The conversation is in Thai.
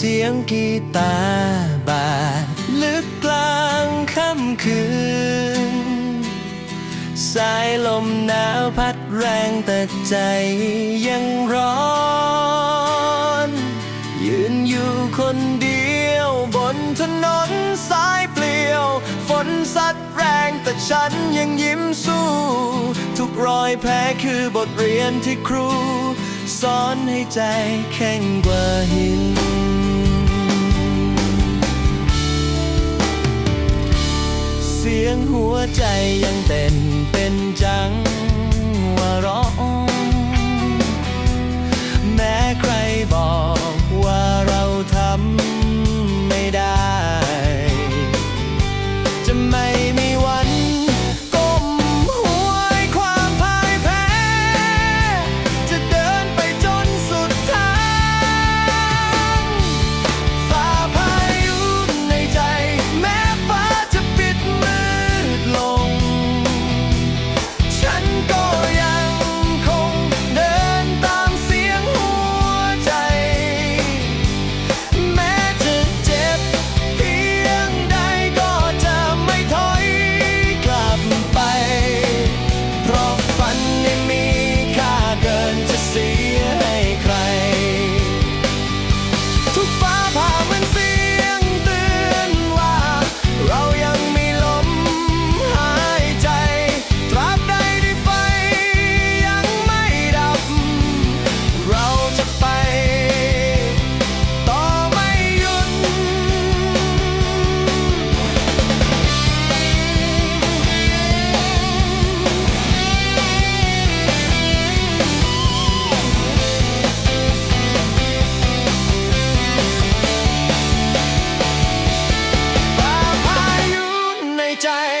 สียงกีตาร์บาดลึกกลางค่ำคืน สายลมหนาวพัดแรงแต่ใจยังร้อน ยืนอยู่คนเดียวบนถนนสายเปลี่ยว ฝนสัดแรงแต่ฉันยังยิ้มสู้ ทุกรอยแผลคือบทเรียนที่ครูสอนให้ใจแข็งกว่าหิน สียงหัวใจยังเต้นเป็น anytime.